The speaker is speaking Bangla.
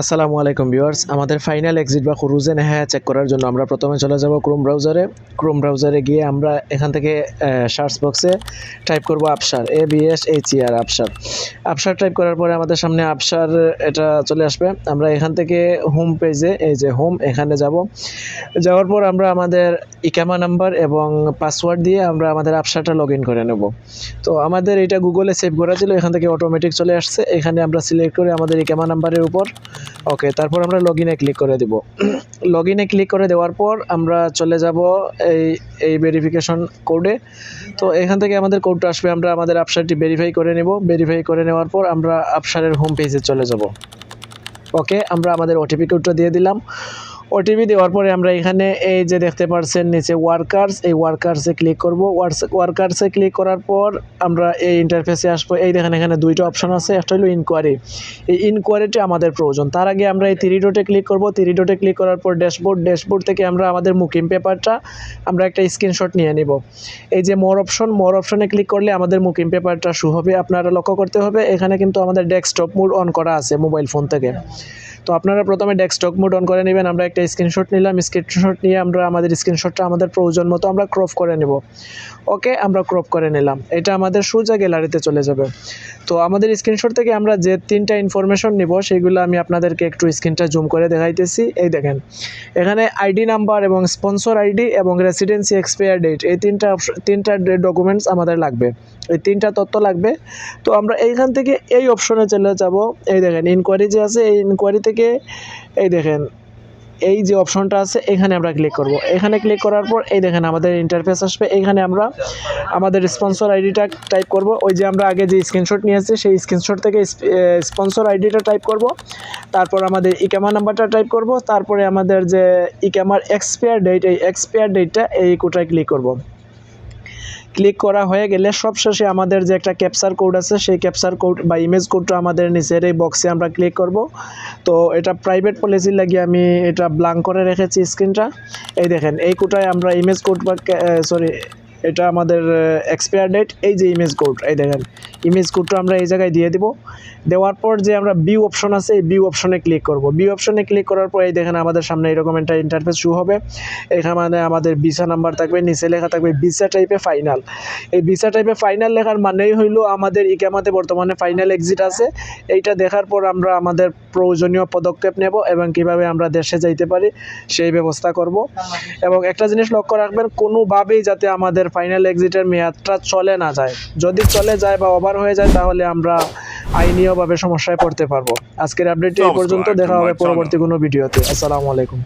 আসসালামু আলাইকুম ভিউয়ার্স। আমাদের ফাইনাল এক্সিট বা খুরুজে নেহা চেক করার জন্য আমরা প্রথমে চলে যাব ক্রোম ব্রাউজারে ক্রোম ব্রাউজারে গিয়ে আমরা এখান থেকে সার্চ বক্সে টাইপ করব Absher A B S H R Absher Absher type করার পরে আমাদের সামনে আপসার এটা চলে আসবে। আমরা এখান থেকে হোম পেজে এই যে হোম এখানে যাব। যাওয়ার পর আমরা আমাদের ইকামা নাম্বার এবং পাসওয়ার্ড দিয়ে আমরা আমাদের আপসারটা লগ ইন করে নেব। তো আমাদের এটা গুগলে সেভ করা ছিল, এখান থেকে অটোমেটিক চলে আসছে। এখানে আমরা সিলেক্ট করে আমাদের ইকামা নাম্বারের উপর ওকে তারপর আমরা লগ ইনে ক্লিক করে দেব। লগ ইনে ক্লিক করে দেওয়ার পর আমরা চলে যাব এই এই ভেরিফিকেশন কোডে তো এখান থেকে আমাদের কোডটা আসবে, আমরা আমাদের আপসারটি ভেরিফাই করে নেব। ভেরিফাই করে নেওয়ার পর আমরা আপসারের হোম পেজে চলে যাব। ওকে আমরা আমাদের ওটিপি কোডটা দিয়ে দিলাম। ওটিপি দেওয়ার পরে আমরা এখানে এই যে দেখতে পাচ্ছেন নিচে ওয়ার্কার্স এই ওয়ার্কার্সে ক্লিক করব। ওয়ার্কার্সে ক্লিক করার পর আমরা এই ইন্টারফেসে আসব। এই দেখেন এখানে দুইটা অপশন আছে। একটা হলো ইনকোয়ারি এই ইনকোয়ারিটি আমাদের প্রয়োজন। তার আগে আমরা এই থ্রি ডটে ক্লিক করব। থ্রি ডটে ক্লিক করার পর ড্যাশবোর্ড ড্যাশবোর্ড থেকে আমরা আমাদের মুকিম পেপারটা আমরা একটা স্ক্রিনশট নিয়ে নিব। এই যে মোর অপশন মোর অপশনে ক্লিক করলে আমাদের মুকিম পেপারটা শু হবে। আপনারা লক্ষ্য করতে হবে, এখানে কিন্তু আমাদের ডেস্কটপ মোড অন করা আছে মোবাইল ফোন থেকে। তো আপনারা প্রথমে ডেস্কটপ মোড অন করে নেবেন, আমরা একটা স্ক্রিনশট নিলাম স্ক্রিনশট নিয়ে আমরা আমাদের স্ক্রিনশটটা আমাদের প্রয়োজন মতো আমরা ক্রপ করে নেব। ওকে আমরা ক্রপ করে নিলাম। এটা আমাদের সোজা গ্যালারিতে চলে যাবে। তো আমাদের স্ক্রিনশট থেকে আমরা যে তিনটা ইনফরমেশন নিব, সেগুলো আমি আপনাদেরকে একটু স্ক্রিনটা জুম করে দেখাইতেছি। এই দেখেন, এখানে আইডি নাম্বার এবং স্পন্সর আইডি এবং রেসিডেন্সি এক্সপায়ার ডেট এই তিনটা তিনটা ডকুমেন্টস আমাদের লাগবে। এই তিনটা তথ্য লাগবে। তো আমরা এইখান থেকে এই অপশনে চলে যাব। এই দেখেন ইনকোয়ারি যে আছে, এই ইনকোয়ারি থেকে এই দেখেন, এই যে অপশনটা আছে, এখানে আমরা ক্লিক করব। এখানে ক্লিক করার পর, এই দেখেন, আমাদের ইন্টারফেস আসবে। এইখানে আমরা আমাদের স্পন্সর আইডিটা টাইপ করব। ওই যে আমরা আগে যে স্ক্রিনশট নিয়েছি, সেই স্ক্রিনশট থেকে স্পন্সর আইডিটা টাইপ করব। তারপর আমাদের ইকামা নাম্বারটা টাইপ করব। তারপরে আমাদের যে ইকামার এক্সপায়ার ডেট এই এক্সপায়ার ডেটটা এই কোটায় ক্লিক করব। ক্লিক করা হয়ে গেলে সবশেষে আমাদের যে একটা ক্যাপচার কোড আছে, সেই ক্যাপচার কোড বা ইমেজ কোডটা আমাদের নিচের এই বক্সে আমরা ক্লিক করব। তো এটা প্রাইভেট পলিসি লাগিয়ে আমি এটা ব্লাঙ্ক করে রেখেছি স্ক্রিনটা এই দেখেন, এই কোটায় আমরা ইমেজ কোড বা সরি এটা আমাদের এক্সপায়ার ডেট এই যে ইমেজ কোড এই দেখেন ইমেজ কোডটা আমরা এই জায়গায় দিয়ে দিব। দেওয়ার পর যে আমরা বিউ অপশন আছে, এই বিউ অপশনে ক্লিক করব। বিউ অপশনে ক্লিক করার পর এই দেখেন আমাদের সামনে এরকম একটা ইন্টারফেস শুরু হবে। এখানে আমাদের ভিসা নাম্বার থাকবে, নিচে লেখা থাকবে ভিসা টাইপে ফাইনাল এই ভিসা টাইপে ফাইনাল লেখার মানেই হইল আমাদের ইকামাতে বর্তমানে ফাইনাল এক্সিট আছে। এইটা দেখার পর আমরা আমাদের প্রয়োজনীয় পদক্ষেপ নেব এবং কীভাবে আমরা দেশে যাইতে পারি, সেই ব্যবস্থা করব। এবং একটা জিনিস লক্ষ্য রাখবেন, কোনোভাবেই যাতে আমাদের ফাইনাল এক্সিটের মেয়াদটা চলে না যায়। যদি চলে যায় বা ওভার হয়ে যায় তাহলে আমরা আইনীয়ভাবে সমস্যায় পড়তে পারব। আজকের আপডেটটি এই পর্যন্ত দেখা হবে পরবর্তী কোনো ভিডিওতে আসসালামু আলাইকুম।